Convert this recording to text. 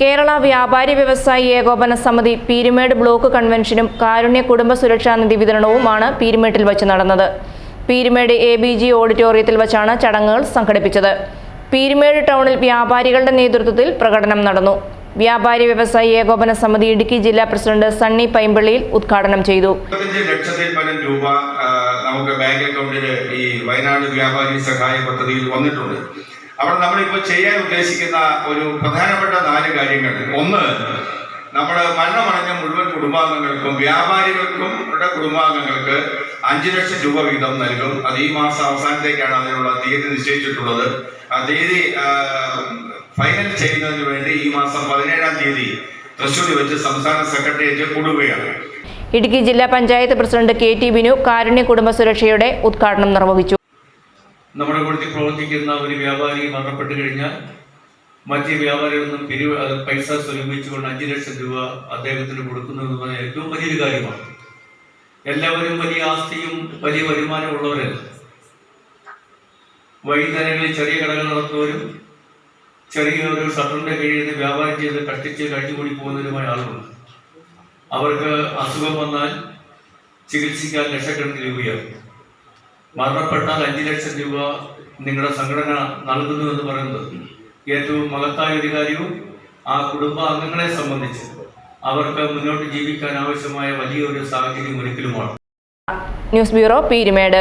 കേരള വ്യാപാരി വ്യവസായി ഏകോപന സമിതി പീരുമേട് ബ്ലോക്ക് കൺവെൻഷനും കാരുണ്യ കുടുംബ സുരക്ഷാ നിധി വിതരണവുമാണ് പീരുമേട്ടിൽ വച്ച് നടന്നത്. പീരുമേട് എ ബി ജി ഓഡിറ്റോറിയത്തിൽ വച്ചാണ് ചടങ്ങുകൾ സംഘടിപ്പിച്ചത്. പീരുമേട് ടൗണിൽ വ്യാപാരികളുടെ നേതൃത്വത്തിൽ പ്രകടനം നടന്നു. വ്യാപാരി വ്യവസായി ഏകോപന സമിതി ഇടുക്കി ജില്ലാ പ്രസിഡന്റ് സണ്ണി പൈമ്പള്ളിയിൽ ഉദ്ഘാടനം ചെയ്തു. രൂപ നമുക്ക് ബാങ്ക് അക്കൗണ്ടിൽ ഈ വയനാട് വ്യാപാരി സഹായ പദ്ധതിയിൽ വന്നിട്ടുണ്ട്. അവിടെ നമ്മളിപ്പോൾ ചെയ്യാൻ ഉദ്ദേശിക്കുന്ന ഒരു പ്രധാനപ്പെട്ട നാല് കാര്യങ്ങൾ. ഒന്ന് നമ്മൾ മരണമടഞ്ഞ മുഴുവൻ കുടുംബാംഗങ്ങൾക്കും വ്യാപാരികൾക്കും അവരുടെ കുടുംബാംഗങ്ങൾക്ക് അഞ്ച് ലക്ഷം രൂപ വീതം നൽകും. അത് ഈ മാസം അവസാനത്തേക്കാണ് അതിനുള്ള തീയതി നിശ്ചയിച്ചിട്ടുള്ളത്. ആ തീയതി ഫൈനൽ ചെയ്യുന്നതിന് വേണ്ടി ഈ മാസം പതിനേഴാം തീയതി തൃശ്ശൂരിൽ വെച്ച് സംസ്ഥാന സെക്രട്ടേറിയറ്റ് കൂടുകയാണ്. ഇടുക്കി ജില്ലാ panchayat president K T Binu കാരുണ്യ കുടുംബ സുരക്ഷയുടെ ഉദ്ഘാടനം നിർവഹിച്ചു. നമ്മുടെ കൂട്ടത്തിൽ പ്രവർത്തിക്കുന്ന ഒരു വ്യാപാരി മരണപ്പെട്ടു കഴിഞ്ഞാൽ മറ്റ് വ്യാപാരികളിൽ നിന്നും പൈസ സ്വരൂപിച്ചുകൊണ്ട് അഞ്ച് ലക്ഷം രൂപ അദ്ദേഹത്തിന് കൊടുക്കുന്നു എന്ന് പറഞ്ഞാൽ ഏറ്റവും വലിയൊരു കാര്യമാണ്. എല്ലാവരും വലിയ ആസ്തിയും വലിയ വരുമാനവും ഉള്ളവരല്ല. വൈകുന്നേരങ്ങളിൽ ചെറിയ കടകൾ നടത്തുന്നവരും ചെറിയ ഒരു ഷട്ടറിന്റെ കീഴിൽ നിന്ന് വ്യാപാരം ചെയ്ത് കഷ്ടിച്ച് കഴിഞ്ഞുകൂടി പോകുന്നവരുമായ ആളുകളുണ്ട് അവർക്ക് അസുഖം വന്നാൽ ചികിത്സിക്കാൻ ലക്ഷക്കണക്കിന് രൂപയാകും. മരണപ്പെട്ടാൽ അഞ്ച് ലക്ഷം രൂപ നിങ്ങളുടെ സംഘടന നൽകുന്നു എന്ന് പറയുന്നത് ഏറ്റവും മഹത്തായ ഒരു കാര്യവും ആ കുടുംബ അംഗങ്ങളെ സംബന്ധിച്ച് അവർക്ക് മുന്നോട്ട് ജീവിക്കാൻ ആവശ്യമായ വലിയൊരു സാഹചര്യം ഒരിക്കലുമാണ്. News bureau Peermade.